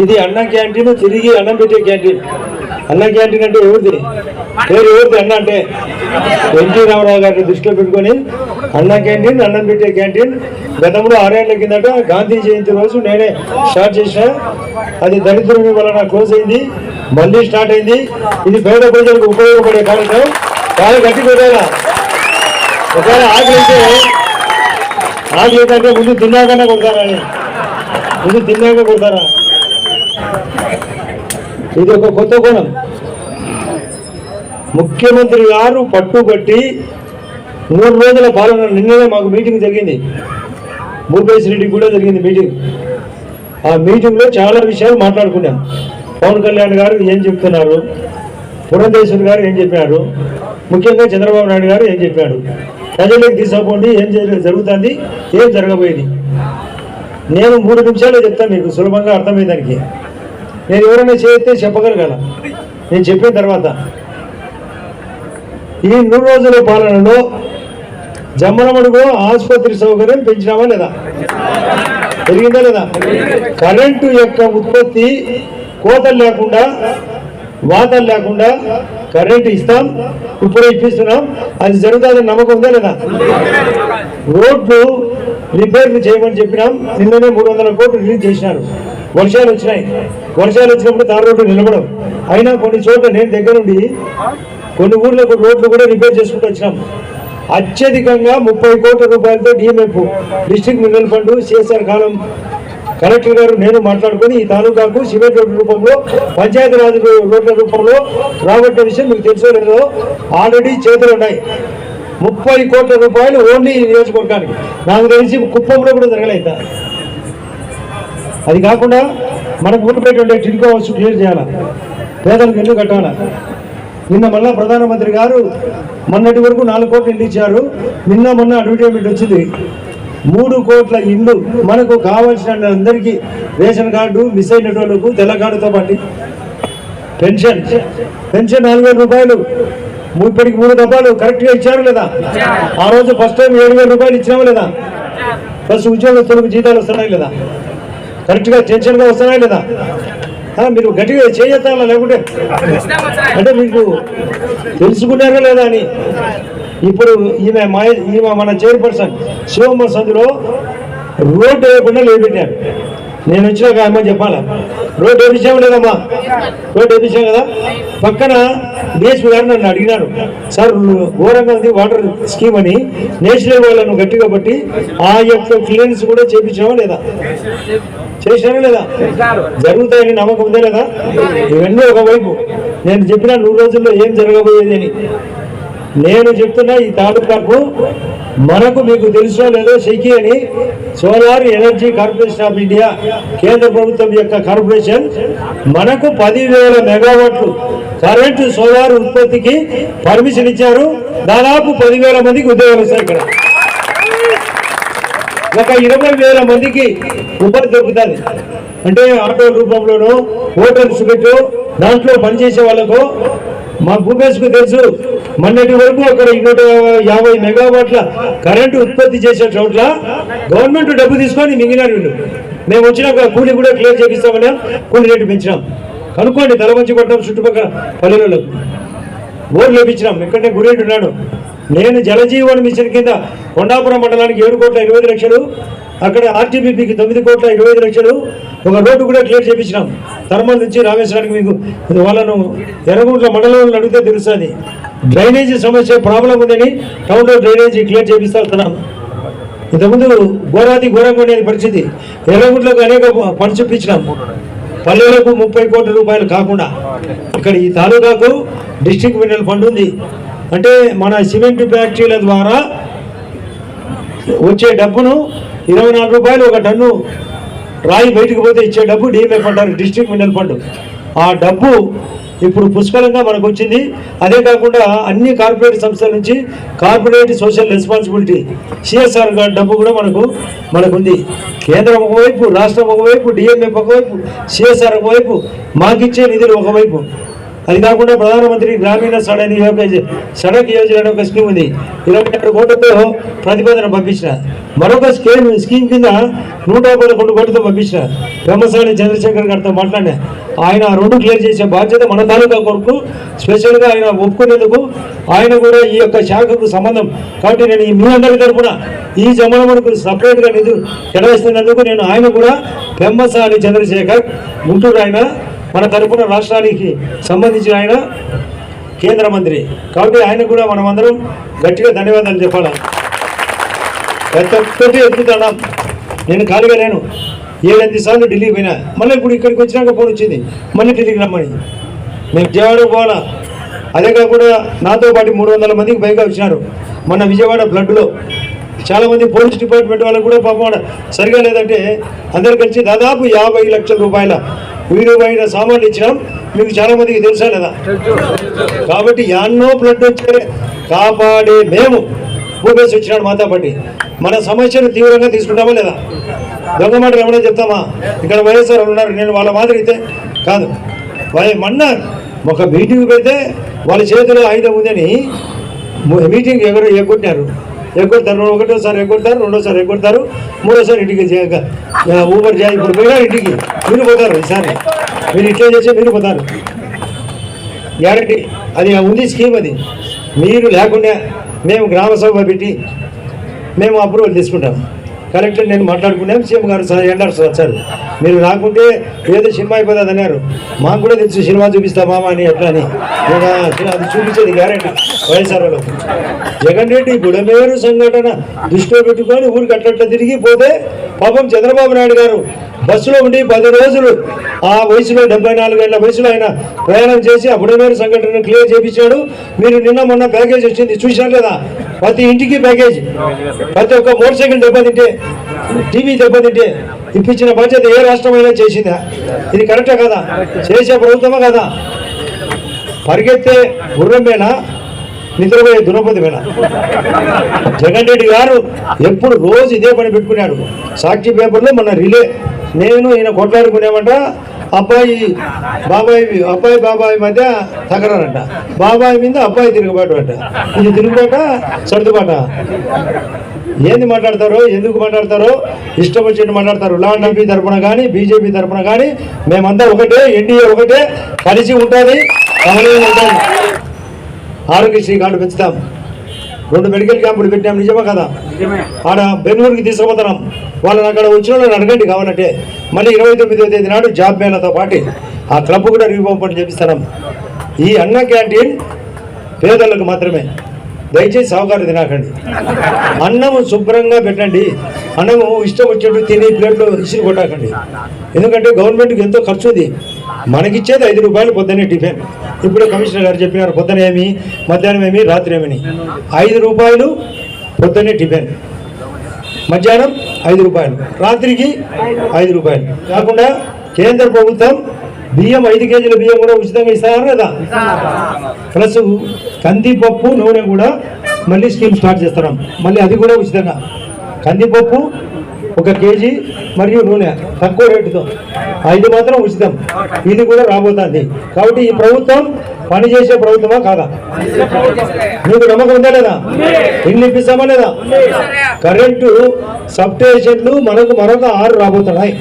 ఇది అన్న క్యాంటీన్ తిరిగి అన్నం పెట్టే క్యాంటీన్. అన్న క్యాంటీన్ అంటే ఎవరిది? పేరు ఎవరిది? అన్న అంటే ఎన్టీ రామారావు గారిని దృష్టిలో పెట్టుకొని అన్న క్యాంటీన్ అన్నం పెట్టే క్యాంటీన్. గతంలో ఆరేళ్ళ కిందట గాంధీ జయంతి రోజు నేనే స్టార్ట్ చేసిన. అది దళితుల వలన క్లోజ్ అయింది. మళ్ళీ స్టార్ట్ అయింది. ఇది పేద ప్రజలకు ఉపయోగపడే కార్యక్రమం. చాలా గట్టి పెట్టారా ఒకవేళ ఆకలి అయితే ఆకలి అయితే ముందు తిన్నాకన్నా కొడతారని ఇది తిన్నాక కొడతారా? ఇది ఒక కొత్త కోణం ముఖ్యమంత్రి గారు పట్టుబట్టి మూడు రోజుల పాలన నిన్ననే మాకు మీటింగ్ జరిగింది. భూపేశ్ రెడ్డికి కూడా జరిగింది మీటింగ్. ఆ మీటింగ్లో చాలా విషయాలు మాట్లాడుకున్నాం. పవన్ కళ్యాణ్ గారు ఏం చెప్తున్నారు? పురంధేశ్వర్ గారు ఏం చెప్పారు? ముఖ్యంగా చంద్రబాబు నాయుడు గారు ఏం చెప్పాడు ప్రజలకు తీసుకోండి ఏం జరుగుతుంది? ఏం జరగబోయేది? నేను మూడు నిమిషాలు చెప్తాను మీకు సులభంగా అర్థమయ్యే దానికి. నేను ఎవరైనా చేస్తే చెప్పగలగాల? నేను చెప్పిన తర్వాత. ఈ మూడు రోజుల పాలనలో జమ్మలమడుగు ఆసుపత్రి సౌకర్యం పెంచినామా లేదా? పెరిగిందా లేదా? కరెంటు యొక్క ఉత్పత్తి కోతలు లేకుండా వాతలు లేకుండా కరెంటు ఇస్తాం ఇప్పుడే ఇప్పిస్తున్నాం. అది జరుగుతుందని నమ్మకం ఉందా లేదా? రోడ్లు రిపేర్లు చేయమని చెప్పినాం. నిన్ననే మూడు వందల కోట్లు రిలీజ్ చేసినారు. వర్షాలు వచ్చినాయి. వర్షాలు వచ్చినప్పుడు తారు రోడ్లు నిలబడం అయినా కొన్ని చోట్ల నేను దగ్గరుండి కొన్ని ఊర్లకు రోడ్లు కూడా రిపేర్ చేసుకుంటూ వచ్చినాం. అత్యధికంగా ముప్పై కోట్ల రూపాయలతో DMF district mineral fund CSR కాలం కలెక్టర్ గారు నేను మాట్లాడుకొని ఈ తాలూకాకు సిమెంట్ రోడ్డు రూపంలో పంచాయతీ రాజ్ రోడ్ల రూపంలో రాబట్టే విషయం మీకు తెలుసో లేదో ఆల్రెడీ చేతులు ఉన్నాయి. ముప్పై కోట్ల రూపాయలు ఓన్లీ నియోజకవర్గానికి. నాకు తెలిసి కుప్పంలో కూడా జరగలేదు అది కాకుండా మనకు ఊరిపేట ఉండే టిడ్కో హౌస్ క్లియర్ చేయాలా? పేదలకు ఇల్లు కట్టాలా? నిన్న మళ్ళా ప్రధానమంత్రి గారు మొన్నటి వరకు నాలుగు కోట్లు ఇల్లు ఇచ్చారు. నిన్న మొన్న అడ్వర్టైజ్మెంట్ వచ్చింది? మూడు కోట్ల ఇల్లు మనకు కావాల్సిన అందరికీ రేషన్ కార్డు మిస్ అయినటువంటి తెల్ల కార్డుతో పాటు పెన్షన్. పెన్షన్ నాలుగు వేల రూపాయలు. ఇప్పటికి మూడు డబ్బాలు కరెక్ట్గా ఇచ్చారు లేదా? ఆ రోజు ఫస్ట్ టైం ఏడు వేల రూపాయలు ఇచ్చినామా లేదా? ప్లస్ ఉద్యోగస్తులకు జీతాలు వస్తున్నాయి లేదా? కరెక్ట్గా టెన్షన్గా వస్తున్నాయి లేదా? మీరు గట్టిగా చేయొత్తాలా లేకుంటే? అంటే మీకు తెలుసుకున్నారా లేదా అని? ఇప్పుడు ఈమె మా ఈమె మన చైర్పర్సన్ శివమ్మ సందులో రోడ్డు వేయకుండా లేపెట్టారు నేను వచ్చినాక ఏమని చెప్పాలా? రోడ్డు వేపించాము లేదమ్మా రోడ్డు వేపించాం కదా? పక్కన డిఎస్పీ గారు నన్ను అడిగినాడు సార్ ఘోరంగా ఉంది వాటర్ స్కీమ్ అని నేషనల్ వాళ్ళను గట్టిగా బట్టి ఆ యొక్క క్లియరెన్స్ కూడా చేపించామా లేదా? చేసినారా లేదా? జరుగుతాయని నమ్మకం ఉందా లేదా? ఇవన్నీ ఒకవైపు. నేను చెప్పిన నూరు రోజుల్లో ఏం జరగబోయేది అని. నేను చెప్తున్న ఈ తాలూకాకు మనకు మీకు తెలుసో లేదో షెకి అని solar energy corporation of India కేంద్ర ప్రభుత్వం యొక్క కార్పొరేషన్ మనకు పదివేల మెగావాట్లు కరెంటు సోలార్ ఉత్పత్తికి పర్మిషన్ ఇచ్చారు. దాదాపు పదివేల మందికి ఉద్యోగాలు వస్తాయి ఇక్కడ. ఒక ఇరవై వేల మందికి ఉపాధి దొరుకుతుంది. అంటే ఆటో రూపంలోనూ హోటల్స్ పెట్టు దాంట్లో పనిచేసే వాళ్ళకు మా భూమేష్కు తెలుసు. మొన్నటి వరకు అక్కడ నూట యాభై మెగావాట్ల కరెంటు ఉత్పత్తి చేసే చోట్ల గవర్నమెంట్ డబ్బు తీసుకొని మింగినారు వీళ్ళు. మేము వచ్చినాక కూలి కూడా క్లియర్ చేపిస్తామని కూలి రేటు పెంచినాం. కనుక్కోండి తలవంచి పట్టడం చుట్టుపక్కల పల్లెలకు బోర్డు లేపించినాం ఎక్కడనే గురేటు ఉన్నాడు. నేను జలజీవన్ మిషన్ కింద కొండాపురం మండలానికి ఏడు కోట్ల ఇరవై లక్షలు అక్కడ ఆర్టీబీపీకి తొమ్మిది కోట్ల ఇరవై లక్షలు ఒక రోడ్డు కూడా క్లియర్ చేపించినాం. ధర్మం నుంచి రామేశ్వరానికి మీకు వాళ్ళను ఎర్రగుంట్ల మండలంలో అడిగితే తెలుస్తుంది. డ్రైనేజీ సమస్య ప్రాబ్లం ఉందని టౌన్లో డ్రైనేజీ క్లియర్ చేపిస్తా వస్తున్నాం ఇంతకుముందు ఘోరాది ఘోరంగా ఉండేది పరిస్థితి. ఎర్రగుంట్లకు అనేక పని చూపించినాం. పల్లెలకు ముప్పై కోట్ల రూపాయలు కాకుండా. ఇక్కడ ఈ తాలూకాకు డిస్ట్రిక్ట్ మినరల్ ఫండ్ ఉంది. అంటే మన సిమెంట్ ఫ్యాక్టరీల ద్వారా వచ్చే డబ్బును ఇరవై నాలుగు రూపాయలు ఒక టన్ను రాయి బయటకు పోతే ఇచ్చే డబ్బు డిఎంఎఫ్ అంటారు డిస్ట్రిక్ట్ మినరల్ ఫండ్. ఆ డబ్బు ఇప్పుడు పుష్కలంగా మనకు వచ్చింది అదే కాకుండా అన్ని కార్పొరేట్ సంస్థల నుంచి కార్పొరేట్ సోషల్ రెస్పాన్సిబిలిటీ సిఎస్ఆర్ డబ్బు కూడా మనకు మనకుంది. కేంద్రం ఒకవైపు రాష్ట్రం ఒకవైపు డిఎంఏ ఒకవైపు సిఎస్ఆర్ ఒకవైపు మాకిచ్చే నిధులు ఒకవైపు. అది కాకుండా ప్రధానమంత్రి గ్రామీణ సడన్ సడక్ యోజన అనే ఒక స్కీమ్ ఉంది. ఇరవై ఆరు కోట్లతో ప్రతిపాదన పంపించిన. మరొక స్కీమ్ స్కీమ్ కింద నూట పదకొండు కోట్లతో పంపించిన. బ్రహ్మసాని చంద్రశేఖర్ గారితో మాట్లాడినా. ఆయన ఆ రెండు క్లియర్ చేసే బాధ్యత మన తాలూకా కొరకు స్పెషల్గా ఆయన ఒప్పుకునేందుకు ఆయన కూడా ఈ యొక్క శాఖకు సంబంధం. కాబట్టి నేను ఈ మీ అందరి తరఫున ఈ జమనమునకు సపరేట్గా నిధులు కేటాయిస్తున్నందుకు నేను ఆయన కూడా పెమ్మసాని చంద్రశేఖర్ గుంటూరు ఆయన మన తరపున రాష్ట్రానికి సంబంధించిన ఆయన కేంద్ర మంత్రి. కాబట్టి ఆయన కూడా మనం అందరం గట్టిగా ధన్యవాదాలు చెప్పాలి? ప్రతి ఒక్కటి ఎదుగుతున్నాం నేను ఖాళీగా లేను. ఏడెనిమిది సార్లు ఢిల్లీకి పోయినా మళ్ళీ ఇప్పుడు ఇక్కడికి వచ్చినాక ఫోన్ వచ్చింది మళ్ళీ ఢిల్లీకి రమ్మని. మేము విజయవాడ పోవాలా? అదే కాకుండా నాతో పాటు మూడు వందల మందికి పైగా వచ్చినారు. మన విజయవాడ బ్లడ్లో చాలామంది పోలీస్ డిపార్ట్మెంట్ వాళ్ళకు కూడా పాపం సరిగా లేదంటే అందరు కలిసి దాదాపు యాభై లక్షల రూపాయల విలువైన సామాన్లు ఇచ్చినాం. మీకు చాలా మందికి తెలుసా లేదా? కాబట్టి యాన్నో బ్లడ్ వచ్చే కాపాడే మేము భూపేసి వచ్చినాడు మాతో మన సమస్యను తీవ్రంగా తీసుకుంటామా లేదా? దొంగ మాటలు ఏమైనా చెప్తామా? ఇక్కడ వైఎస్ఆర్ ఉన్నారు. నేను వాళ్ళ మాదిరి అయితే కాదు. వై ఒక మీటింగ్ పెడితే వాళ్ళ చేతిలో ఆయుధం ఉందని మీటింగ్ ఎవరు ఎగ్గొట్టినారు? ఎగ్గొడతారు ఒకటోసారి ఎగ్గొడతారు రెండోసారి ఎగ్గొడతారు మూడోసారి ఇంటికి చేయక ఊబర్ చేయాలి ఇప్పుడు పోయినా ఇంటికి. మీరు పోతారు ఈసారి. మీరు ఇట్లా చేసి మీరు పోతారు గ్యారంటీ. అది ఉంది స్కీమ్ అది. మీరు లేకుండా మేము గ్రామ సభ పెట్టి మేము అప్రూవల్ తీసుకుంటాం. కలెక్టర్ నేను మాట్లాడుకున్నాం సీఎం గారు సార్ ఎండారు వచ్చారు. మీరు రాకుంటే ఏదో సినిమా అయిపోతుంది అన్నారు. మాకు కూడా తెలుసు సినిమా చూపిస్తా మామ అని ఎట్లా అని. నేను అది చూపించేది గ్యారెంటీ వైఎస్ఆర్ వాళ్ళకు. జగన్ రెడ్డి బుడమేరు సంఘటన దృష్టిలో పెట్టుకొని ఊరికి అట్లట్లా తిరిగి పోతే పాపం చంద్రబాబు నాయుడు గారు బస్సులో ఉండి పది రోజులు ఆ వయసులో డెబ్బై నాలుగేళ్ళ వయసులో ఆయన ప్రయాణం చేసి ఆ బుడమేరు సంఘటన క్లియర్ చేయించాడు మీరు నిన్న మొన్న ప్యాకేజ్ వచ్చింది చూశారు లేదా? ప్రతి ఇంటికి ప్యాకేజ్. ప్రతి ఒక్క మోటార్ సైకిల్ దెబ్బతింటే టీవీ దెబ్బతింటే ఇప్పించిన బాధ్యత ఏ రాష్ట్రమైనా చేసిందా? ఇది కరెక్టా కదా? చేసే ప్రభుత్వమే కదా? పరిగెత్తే గుర్రమేనా నిద్రపోయే దునపతిమేనా జగన్ రెడ్డి గారు ఎప్పుడు రోజు ఇదే పని పెట్టుకున్నాడు. సాక్షి పేపర్లో మన రిలే నేను ఈయన కొట్లాడుకునేమంట అబ్బాయి బాబాయి అబ్బాయి బాబాయి మధ్య తగరాలంట బాబాయి మీద అబ్బాయి తిరుగుబాటు అంట ఇది తిరుగుబాట సర్దుబాట. ఏంది మాట్లాడతారో ఎందుకు మాట్లాడతారో ఇష్టం వచ్చినట్టు మాట్లాడతారు. లాండ్ ఎంపీ తరపున కానీ బీజేపీ తరపున కానీ మేమంతా ఒకటే ఎన్డీఏ ఒకటే కలిసి ఉంటుంది ఉంటుంది ఆరోగ్యశ్రీ కార్డు పెంచుతాం. రెండు మెడికల్ క్యాంపులు పెట్టాం నిజమా కదా? ఆడ బెంగళూరుకి తీసుకుపోతున్నాం వాళ్ళని అక్కడ వచ్చిన వాళ్ళని అడగండి కావాలంటే. మళ్ళీ ఇరవై తొమ్మిదో తేదీ నాడు జాబ్ మేళతో పాటు ఆ క్లబ్ కూడా రివ్యూపని చెప్పిస్తున్నాం ఈ అన్న క్యాంటీన్ పేదలకు మాత్రమే. దయచేసి సహకారం తినకండి. అన్నము శుభ్రంగా పెట్టండి. అన్నము ఇష్టం వచ్చేట్టు తిని ప్లేట్లో ఇసురు కొట్టకండి. ఎందుకంటే గవర్నమెంట్కి ఎంతో ఖర్చు ఉంది. మనకిచ్చేది ఐదు రూపాయలు పొద్దున్నే టిఫిన్. ఇప్పుడు కమిషనర్ గారు చెప్పినారు పొద్దున ఏమి మధ్యాహ్నం ఏమి రాత్రి ఏమని ఐదు రూపాయలు పొద్దున్నే టిఫిన్. మధ్యాహ్నం ఐదు రూపాయలు. రాత్రికి ఐదు రూపాయలు. కాకుండా కేంద్ర ప్రభుత్వం బియ్యం ఐదు కేజీల బియ్యం కూడా ఉచితంగా ఇస్తారు కదా ప్లస్ కందిపప్పు నూనె కూడా మళ్ళీ స్కీమ్ స్టార్ట్ చేస్తున్నాం. మళ్ళీ అది కూడా ఉచితంగా. కందిపప్పు ఒక కేజీ మరియు నూనె తక్కువ రేటుతో. ఐదు మాత్రం ఉచితం. ఇది కూడా రాబోతుంది. కాబట్టి ఈ ప్రభుత్వం పనిచేసే ప్రభుత్వమా కాదా? మీకు నమ్మకం ఉందా లేదా? ఇల్లు ఇప్పిస్తామా లేదా? కరెంటు సబ్ స్టేషన్లు మనకు మరొక ఆరు రాబోతున్నాయి.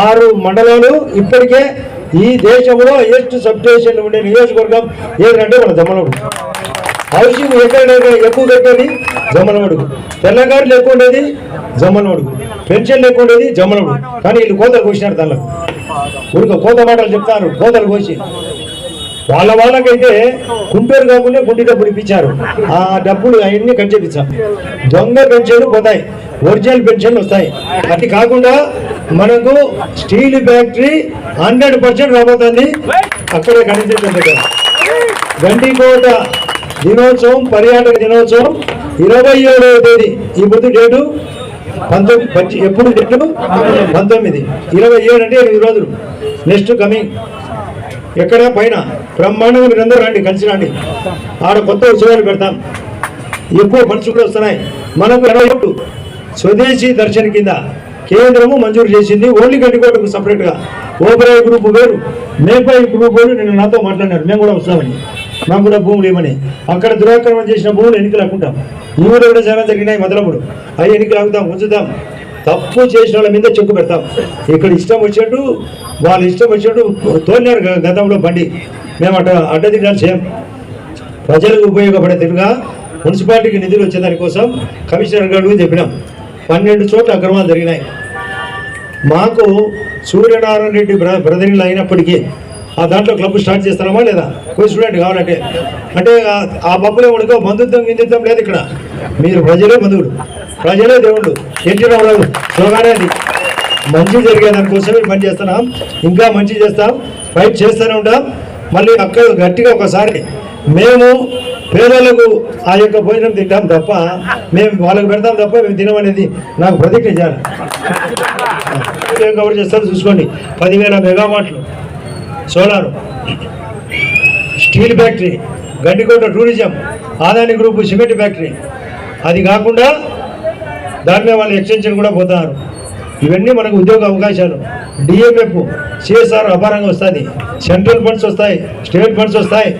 ఆరు మండలాలు ఇప్పటికే ఈ దేశంలో హైయెస్ట్ సబ్ స్టేషన్ ఉండే నియోజకవర్గం ఏదంటే మన జమ్మలమడుగు హౌసింగ్ ఎక్కడ ఎక్కువ కట్టేది జమ్మలమడుగు తెల్లగారులు ఎక్కువ ఉండేది జమ్మలమడుగు పెన్షన్లు ఎక్కువ ఉండేది జమ్మలమడుగు కానీ వీళ్ళు కోతలు కోసినారు దానిలో. ఊరికి కోత మాటలు చెప్తారు. కోతలు కోసి. వాళ్ళ వాళ్ళకైతే గుంటూరు కాకుండా గుండి డబ్బులు ఇప్పించారు ఆ డబ్బులు అవన్నీ కట్ చేపించాం. దొంగ పెన్షన్లు పోతాయి. ఒరిజినల్ పెన్షన్లు వస్తాయి. అది కాకుండా మనకు స్టీల్ ఫ్యాక్టరీ హండ్రెడ్ పర్సెంట్ రాబోతుంది. అక్కడే కనిపించే గండికోట దినోత్సవం పర్యాటక దినోత్సవం ఇరవై ఏడవ తేదీ. ఈ పొద్దు డేటు పంతొమ్మిది ఎప్పుడు డేటు? పంతొమ్మిది. ఇరవై ఏడు అంటే ఎనిమిది రోజులు. Next coming. ఎక్కడ పైన బ్రహ్మాండంగా మీరందరూ రండి కలిసి రండి. ఆడ కొత్త ఉత్సవాలు పెడతాం. ఎక్కువ మనుషులు వస్తున్నాయి. మనకు ఇరవై ఒకటి స్వదేశీ దర్శన్ కింద కేంద్రము మంజూరు చేసింది. ఓన్లీ గడ్డికోటకు సపరేట్గా ఓబరాయ్ గ్రూప్ వేరు. మేపై గ్రూప్ వేరు. నిన్న నాతో మాట్లాడినారు. మేము కూడా వస్తామని మాకు కూడా భూములు ఏమని అక్కడ దురాక్రమణ చేసిన భూములు ఎన్నికలు ఆకుంటాం ఈ ఊరు కూడా చాలా జరిగినాయి మొదలప్పుడు అవి ఎన్నికలు ఆగుతాం ఉంచుతాం. తప్పు చేసిన వాళ్ళ మీద చెక్కు పెడతాం. ఇక్కడ ఇష్టం వచ్చినట్టు వాళ్ళు ఇష్టం వచ్చినట్టు తోలినారు గతంలో బండి. మేము అట్ట అడ్డదిడ్డాలు చేయం ప్రజలకు ఉపయోగపడే తిరుగా మున్సిపాలిటీకి నిధులు వచ్చేదానికోసం కమిషనర్ గారు చెప్పినాం. పన్నెండు చోట్ల అక్రమాలు జరిగినాయి. మాకు సూర్యనారాయణ రెడ్డి బ్ర అయినప్పటికీ ఆ దాంట్లో క్లబ్ స్టార్ట్ చేస్తున్నామా లేదా? పోయి స్టూడెంట్ కావాలంటే. అంటే ఆ- ఆ పప్పులే ఉడక బంధుత్వం గిందిత్వం లేదు ఇక్కడ. మీరు ప్రజలే బంధువులు. ప్రజలే దేవుళ్ళు. ఎన్టీ రామారావు స్లోగానే అది. మంచి జరిగేదానికోసమే పని చేస్తున్నాం. ఇంకా మంచి చేస్తాం. ఫైట్ చేస్తూనే ఉంటాం. మళ్ళీ అక్కడ గట్టిగా ఒకసారి మేము పేదలకు ఆ యొక్క భోజనం తింటాం తప్ప మేము వాళ్ళకి పెడతాం తప్ప మేము తినమనేది నాకు ప్రతిజ్ఞ చేయాలి. కవర్ చేస్తారో చూసుకోండి. పదివేల మెగావాట్లు. Solar. Steel factory Gandikota tourism Adani group cement factory. అది కాకుండా దాని వాళ్ళు ఎక్స్టెన్షన్ కూడా పోతున్నారు ఇవన్నీ మనకు ఉద్యోగ అవకాశాలు. డిఎంఎఫ్ సిఎస్ఆర్ అపారంగా వస్తుంది. సెంట్రల్ ఫండ్స్ వస్తాయి స్టేట్ ఫండ్స్ వస్తాయి.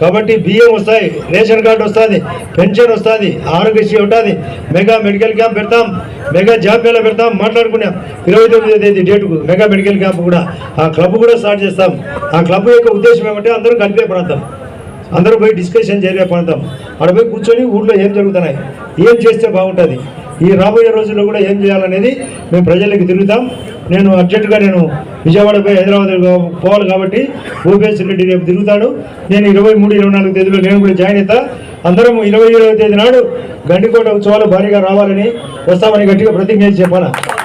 కాబట్టి బియ్యం వస్తాయి రేషన్ కార్డు వస్తుంది పెన్షన్ వస్తుంది ఆరోగ్యశ్రీ ఉంటుంది. మెగా మెడికల్ క్యాంప్ పెడతాం మెగా జాబ్ మేళ పెడతాం మాట్లాడుకున్నాం. ఇరవై తొమ్మిదో తేదీ డేటుకు మెగా మెడికల్ క్యాంప్ కూడా. ఆ క్లబ్ కూడా స్టార్ట్ చేస్తాం. ఆ క్లబ్ యొక్క ఉద్దేశం ఏమంటే అందరూ కలిపే ప్రాంతం. అందరూ పోయి డిస్కషన్ చేరే ప్రాంతం అక్కడ పోయి కూర్చొని ఊళ్ళో ఏం జరుగుతున్నాయి? ఏం చేస్తే బాగుంటుంది? ఈ రాబోయే రోజుల్లో కూడా ఏం చేయాలనేది మేము ప్రజలకు తిరుగుతాం. నేను అర్జెంటుగా నేను విజయవాడ పోయి హైదరాబాద్ పోవాలి కాబట్టి ఓపీఎస్ రెడ్డి రేపు తిరుగుతాడు. నేను ఇరవై మూడు ఇరవై నాలుగు తేదీలో నేను కూడా జాయిన్ అవుతా. అందరం ఇరవై ఇరవై తేదీ నాడు గండికోట ఉత్సవాలు భారీగా రావాలని వస్తామని గట్టిగా ప్రతిజ్ఞ చెప్పాలా?